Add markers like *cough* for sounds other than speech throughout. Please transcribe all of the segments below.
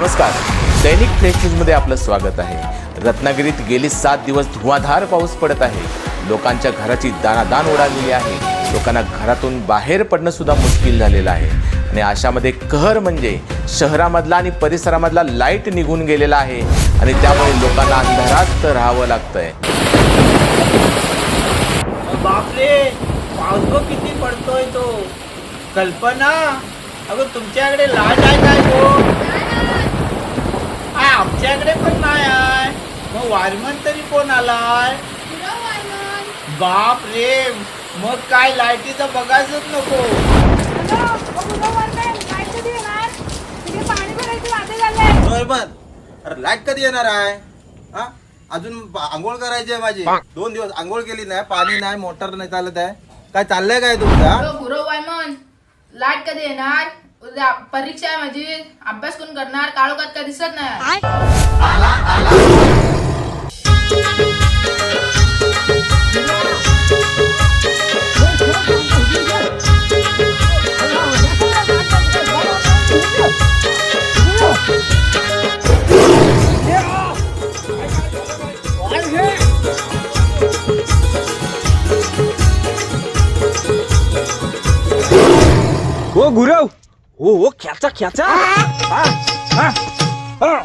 नमस्कार. दैनिक फ्रेश न्यूजमध्ये आपलं स्वागत आहे. रत्नागिरीत गेली सात दिवस धुवाधार पाऊस पडत आहे. लोकांच्या घराची दानादान उडालेली आहे. लोकांना घरातून बाहेर पडणं सुद्धा मुश्किल झालेलं आहे. आणि अशामध्ये कहर म्हणजे शहरामधला आणि परिसरामधला लाइट निघून गेलेला आहे. आणि त्यामुळे लोकांना अंधारात राहावं लागतंय. बापरे पाऊस किती पडतोय तो. कल्पना अगं तुमच्याकडे लाट आहे काय तो? आमच्याकडे पण नाही आहे. मग वारमन तरी कोण आलाय? बाप रे मग काय लाईटीचं बघायचंच नको. बरोबर अरे लाइट कधी येणार आहे? हा? अजून ब- आंघोळ करायची आहे माझी. दोन दिवस आंघोळ केली नाही पाणी नाही मोटर नाही चालत आहे. काय चाललंय काय तुमचा? गुरु वायमन लाट कधी येणार? उद्या परीक्षा आहे माझी. अभ्यास कोण करणार? काळोखात काय दिसत नाही. खेचा खेचा हा, हा, हा.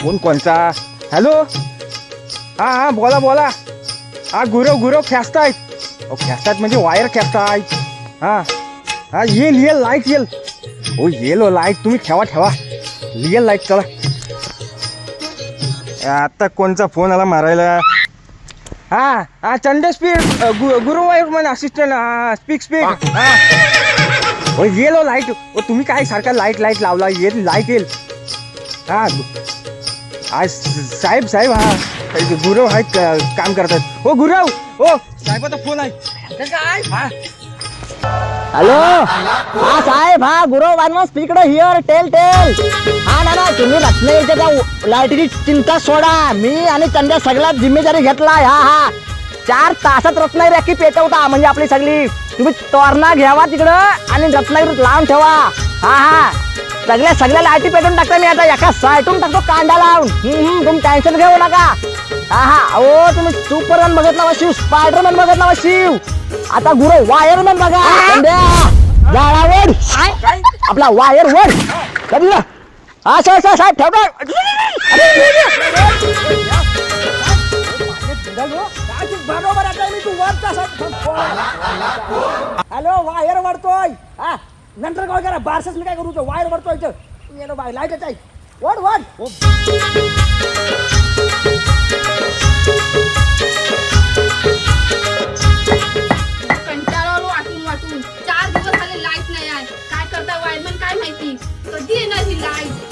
फोन कोणचा? हॅलो हा हा बोला बोला. हा गुरव गुरव खेचतायत अहो खेचतायत म्हणजे वायर खेचतायत हा हा येईल येईल लाइट येईल. हो येईल हो लाइट तुम्ही ठेवा ठेवा. येईल लाइट चला. आता कोणचा फोन आला मारायला? हा हा चंडे स्पीड गुरु वायर म्हण असिस्टंट हा स्पीक स्पीक हा. हो लाइट ओ तुम्ही काय सारखा लाइट लाइट लावला? येईल लाइट येईल. हा. आज साहेब साहेब हा. गुरव आहेत का- काम करतात हो गुरव. हो साहेबाचा फोन आहे. काय? हा. हॅलो? हा साहेब हा गुरु वानवा स्पीकर हिअर टेल टेल हा ना ना तुम्ही रत्नागिरीच्या त्या लाईटीची चिंता सोडा. मी आणि चंद्या सगळ्यात जिम्मेदारी घेतलाय. हा हा. चार तासात रत्नागिरी अख्खी पेटवता म्हणजे आपली सगळी. तुम्ही तोरणा घ्यावा तिकडं आणि रत्नागिरी लावून ठेवा. हा हा. सगळ्या सगळ्या लाईटी पेटवून टाकता मी आता. एका साईटून टाकतो कांदा लावून. तुम्ही टेन्शन घेऊ नका. हा हा. अहो तुम्ही सुपरमॅन बघितला ना शिव स्पायडरमॅन बघितला ना शिव. आता गुरु वायरमॅन बघा. संध्या आपला वायर वर कधी हा सर सर साहेब ठेवतो हॅलो वायर वडतोय हा नंतर काय करा बारसच मी काय करू तो वायर वडतोय इथं. तू येलो बाय लाइट आहे. वड वड. कंटाळावर वाटून वाटून. चार दिवस झाले लाइट नाही आहे. काय करता वायरमन काय माहिती? कधी येणार ही लाइट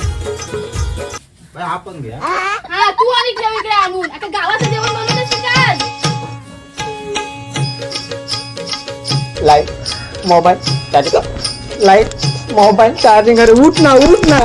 बाई, हा पण घ्या. हा तू आणि ठेव इकडे आणून. आता गावाचं जेवण बनवलं light mobile charging light mobile charging अरे उठ ना उठ ना.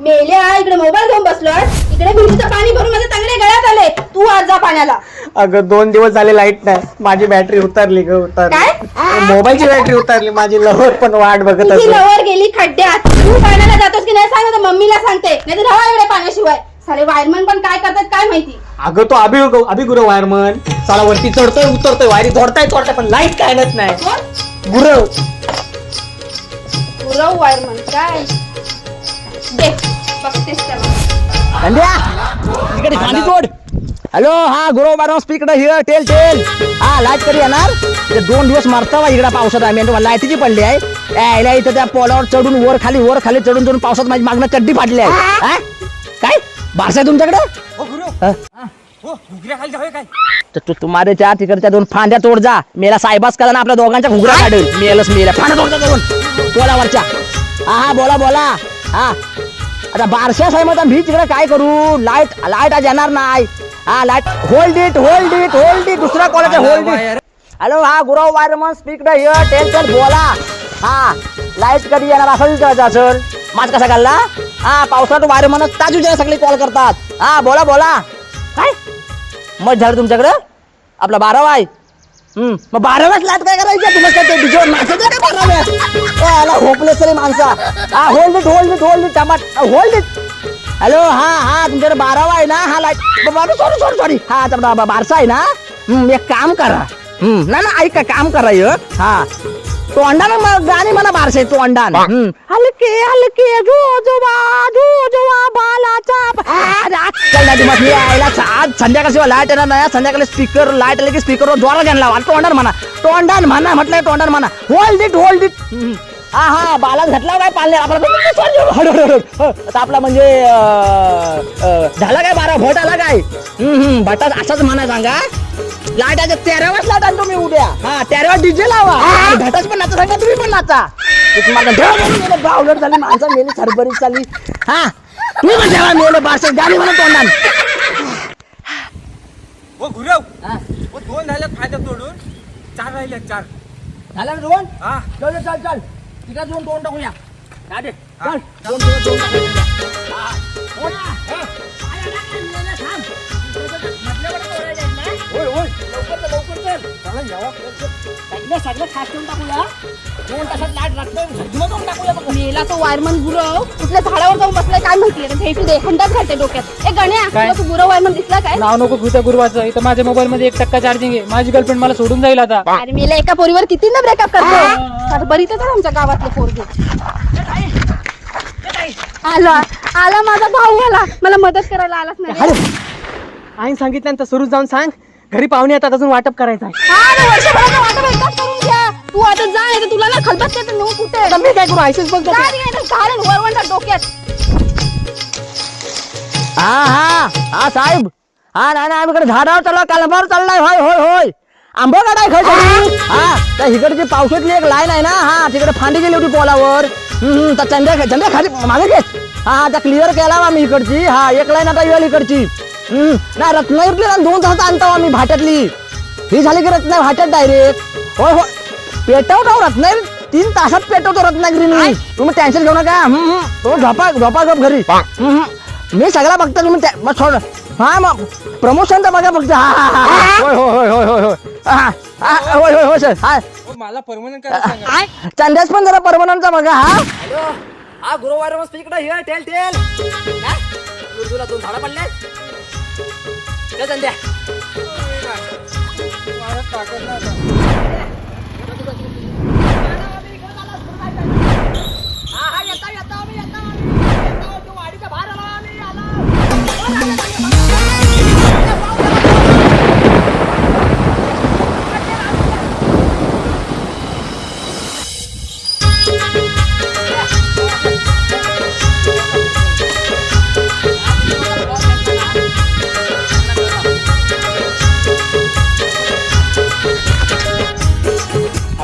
मेले हा इकडे मोबाईल घेऊन बसलोय. इकडे विहिरीचं पाणी भरून माझे तंगडे गळ्यात आले. तू आज जा पाण्याला. अगं दोन दिवस झाले लाइट नाही. माझी बॅटरी उतरली ग उतरली. काय? मोबाईलची बॅटरी उतरली. माझी लहर पण वाट बघत तुझी असेल. लवर गेली खड्ड्यात. तू पाण्याला जातोस की नाही सांग आता मम्मीला सांगते. नाही तर राहा इकडे पाण्याशिवाय. सारे वायरमन पण काय करतात काय माहिती? अगं तो अभि अभिगुरव वायरमन साला वरती चढतोय उतरतोय वायरी धोडताय चोरताय पण लाइट काय आणत नाही. कोण? गुरव. गुरव वायरमन काय? दे बघतेस त्याला. संध्या तिकडे खाली तोड हॅलो हा गुरव बारा स्पीकर हिअर टेल टेल हा लाइट कधी येणार? ते दोन दिवस मारता वा इकडे पावसात आम्ही. तुम्हाला लाईटीची पडली आहे. यायला इथं त्या पोलावर चढून वर खाली वर खाली चढून चढून पावसात माझी मागणं चड्डी फाटली आहे. हा? काय? बारसा आहे तुमच्याकडे? तर तू तुम्हाला त्या तिकडच्या दोन फांद्या तोड जा. मेला साहेबास करा ना आपल्या दोघांच्या घुगरा काढेल मेलच मेल्या फांद्या तोडता दोन. पोलावरच्या हा हा बोला बोला. हा. आता बारशा साहेब आता मी तिकडे काय करू? लाइट लाइट आज येणार नाही. हा light. Hold it hold it hold it दुसरा कॉलेज होल्ड इट हॅलो हा Gurav wireman speak here tell tell बोला. हा लाइट कधी येणार असं विचारायचं असेल माझ कसा घालला हा पावसाळ्यात वायरमन ताजू सगळे कॉल करतात. हा बोला बोला. काय? मग झालं तुमच्याकडं? आपला बारावा आहे. हम्म, मग बाराव्यात लाट काय करायचं? तुम्हाला काय ते डीजेवर नाचायचं काय बाराव्यात? होपलेस तरी माणसा. हा hold it hold it hold it टमाट होल्ड इट हॅलो हा हा तुमच्याकडे बारावा आहे ना? हा लाइट सॉरी सॉरी सॉरी हा आता बाबा बारसा आहे ना? एक काम करा. हम्म, ना ना ऐका काम करा हा. तोंडानं मग गाणी म्हणा बारसे तोंडान. हलके हलके जो जोवा जो जोवा बालाचा आज संध्याकाळी लाइट येणार नाही. संध्याकाळी स्पीकर लाइट आले की स्पीकरवर द्वारा घ्यायला लावा. तोंडान म्हणा. तोंडान म्हणा म्हटलंय तोंडान म्हणा. होल्ड इट होल्ड इट हा हा बालाच घातला काय पाळणे आपला आपला म्हणजे झाला काय बारा? भट आला काय? हम्म, हम्म, भटात असाच म्हणा सांगा. लाटाच्या तेरावाच लाट आणतो मी उद्या. डीजे लावा. घटाच पण नाचा सांगा तुम्ही पण नाचा. बावलट झाली माणसं मेली सरबरीत झाली हा? तुम्ही पण ठेवा मेले बारसे गाणी म्हणून तोंडान. ओ गुरव ओ दोन झाल्यात फायदा तोडून. चार राहिले चार. झालं ना दोन? हा. चल चल चल. तिकडे दोन दोन टाकूया दे, चल. दोन दोन दोन टाकूया. हा. हो. सगळं सगळं खास करून टाकूया? दोन तासात लाट लागतोय सगळं करून टाकूया बघ. मेला तो वायरमन गुरव कुठल्या झाडावर जाऊन बसलाय काय माहिती रे भेटू दे हंडाच घालते डोक्यात. ए गण्या तुला तू गुरव वायरमन दिसला काय? नाव नको घेऊ त्या गुरुवाचं. इथं माझ्या मोबाईल मध्ये एक टक्का चार्जिंग आहे. माझी गर्लफ्रेंड मला सोडून जाईल आता. अरे मेला एका पोरीवर किती ना ब्रेकअप करतो बरी तर आमच्या गावातले पोरगे. आला. आला माझा भाऊ आला. मला मदत करायला आलाच नाही. रे. आईन सांगितल्यानंतर सुरू जाऊन सांग. घरी पाहुणे येतात अजून वाटप करायचं आहे. हा ना, वर्षभराचं वाटप एकदाच करून घ्या. तू आता जा नाही तर तुला ना खलबत देते नेऊ कुठे? आता मी काय करू आयसीच बघतो जा रे, इथं घालेन वरवंटा डोक्यात. हा हा हा साहेब. हा नाही नाही आम्ही झाडावर चाललो कालंबावर चाललाय होय होय होय. आंबा काढाय खायचं हा त्या इकडची पावसातली एक लाईन आहे ना हा तिकडे फांदी गेली होती पोलावर. हम्म, हम्म, त्या चंद्या चंद्या खाली मागे घे. हा हा त्या क्लिअर केला आम्ही इकडची. हा एक लाईन आता येईल इकडची. नाही ना दोन तासात आणतो आम्ही भाट्यातली. ही झाली की रत्ना भाट्यात डायरेक्ट होय होय पेटवतो रत्नागिरी. तीन तासात पेटवतो रत्नागिरी तुम्ही टेन्शन घेऊ नका. हम्म, हम्म. तो झोपा झोपा गप घरी. हम्म. मी सगळा बघतो तुम्ही त्या- मग सोड. हा मग प्रमोशनचा बघा फक्त. हा हा हा, हा. होय होय होय होय होय होय. हा, हा, होय होय होय सर. हा. मला परमनंट करायला सांगा. चंद्यास पण जरा परमनंटचा बघा हा. हा गुरुवार मस्त इकडे हिअर टेल टेल. काय? तुला दोन झाडं पडले? काय संध्या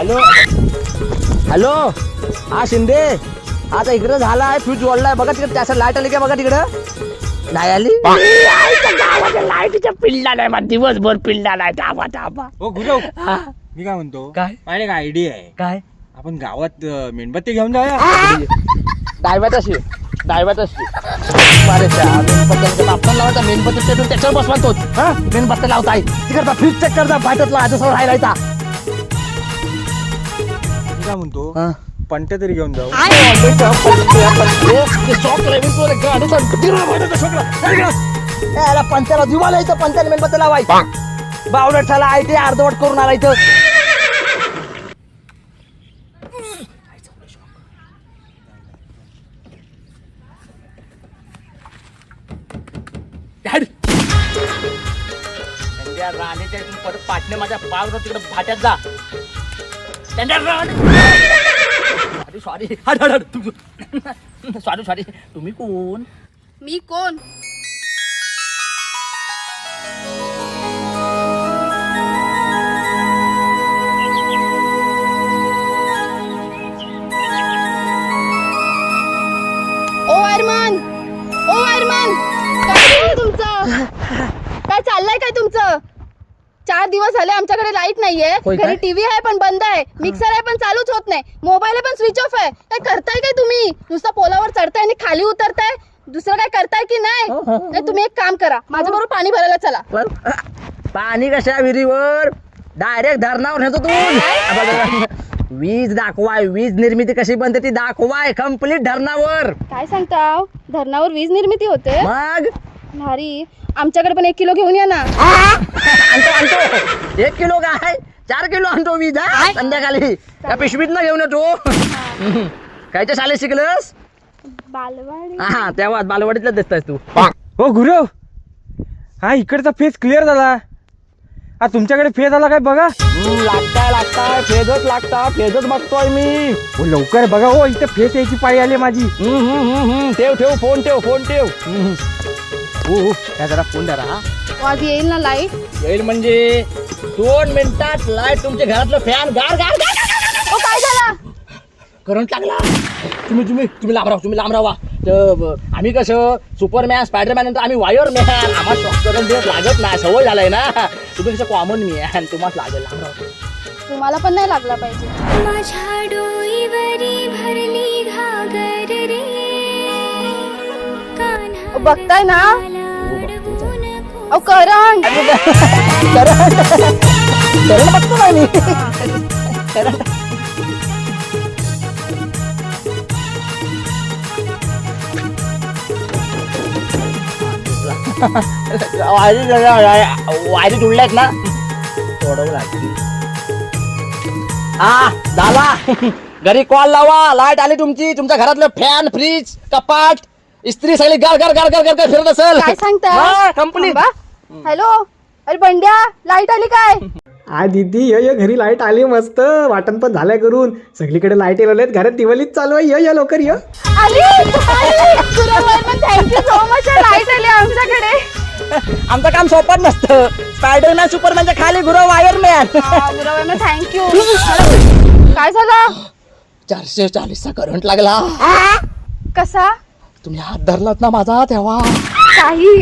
हॅलो? हॅलो? हा शिंदे? आता इकडे झाला आहे फ्यूज जोडलाय बघा तिकडे त्याच्या लाइट आली का बघा तिकडं? नाही आली? लाईटच्या पिल्ला नाही मग दिवसभर पिल्ला नाही. थांबा थांबा. ओ गुरव मी काय म्हणतो? काय? माझ्या एक आयडिया आहे? काय? आपण गावात अं, मेणबत्ती घेऊन जाऊया. डायव्यात अशी डायव्यात अशी. आपण लावायचा मेणबत्ती पेटून त्याच्यावर बसवायचो हा? मेणबत्ती लावताय. तिकडचा फ्रीज चेक करता फाटत लावायचा राहिलायचा काय म्हणतो? हा. पंट्या तरी घेऊन जाऊ. पंचाला दिवाला इथं पंचाला मेणबत्ती लावायचा. बावडट झाला आहे ते अर्धवट करून आला इथं. राणीच्या परत पाटणे माझ्या पावलं तिकडे भाट्यात जा. Sandhya Rani sorry sorry sorry sorry तुम्ही कोण? मी कोण? ओ वायरमन ओ वायरमन काय चाललंय तुमचं? काय चाललंय काय तुमचं? चार दिवस झाले आमच्याकडे लाइट नाहीये. होय काय? घरी टीव्ही आहे पण बंद आहे. मिक्सर आहे पण चालूच होत नाही. मोबाईल पण स्विच ऑफ आहे. काय करताय काय तुम्ही? नुसतं पोलावर चढताय आणि खाली उतरताय? दुसरं काय करताय की नाही? हो, हो, हो. नाही तुम्ही एक काम करा. माझ्या बरोबर पाणी भरायला चला. पण पाणी कशा विहिरीवर? डायरेक्ट धरणावर नेतो तू वीज दाखवाय वीज निर्मिती कशी बनते ती दाखवाय कंप्लीट धरणावर. काय सांगताव? धरणावर वीज निर्मिती होते? मग? भारी. आमच्याकडे पण एक किलो घेऊन या ना. आणतो आणतो. एक किलो काय? चार किलो आणतो वीज हा संध्याकाळी. त्या पिशवीत न घेऊन येतो *laughs* कायच्या शाळेत शिकलस? बालवाडी. हा तेव्हा बालवाडीतलं दिसतायस तू. हो गुरव हा इकडचा फेस क्लिअर झाला. हा तुमच्याकडे फेस आला काय बघा? लागताय लागताय फेजच लागता फेजच बघतोय मी. हो लवकर बघा. हो इथं फेस यायची पाळी आली माझी. हम्म, हम्म, हम्म, हम्म. ठेव ठेव फोन ठेव फोन ठेव. हो हो. त्या जरा फोन धरा हा. येईल ना लाइट येईल म्हणजे दोन मिनिटात लाइट तुमच्या घरातलं फॅन गार गार गार, काय झाला? करंट लागला. तुम्ही तुम्ही तुम्ही लांब राहा तुम्ही लांब राहा तर, आम्ही कसं सुपरमॅन स्पायडरमॅन नंतर आम्ही वायर मॅन आम्हाला शॉक करंट देत लागत नाही. सवय झालाय ना. तुम्ही कसं कॉमन मी आहे. तुम्हाला लागेल लांब राहा तुम्हाला पण नाही लागला पाहिजे. माझ्या डोईवरी भरली घागर रे. बघताय ना? अहो करण. करण. करण बघतो ना मी वायरी वायरी जुळल्यात ना. सोडवू लागली. हा झाला. घरी कॉल लावा. लाइट आली तुमची. तुमच्या घरातलं फॅन फ्रीज कपाट. इस्त्री सगळी गार गार गार गार गार गार फिरत असेल. काय सांगता कंप्लीट हॅलो? अरे बंड्या लाइट आली काय? आ दीदी य य घरी लाइट आली मस्त. वाटण पण झालंय करून. सगळीकडे लाइट येवलेत घरात दिवाळीच चालू आहे. य य लवकर य. आली थँक्यू सो मच लाइट आली आमच्याकडे. आमचं काम सोपत नसतं. स्पायडरमॅन सुपरमॅनच्या खाली गुरु वायरमॅन थँक्यू काय झालं? चारशे चाळीसचा करंट लागला. कसा? तुम्ही हात धरलात ना माझा तेव्हा. काही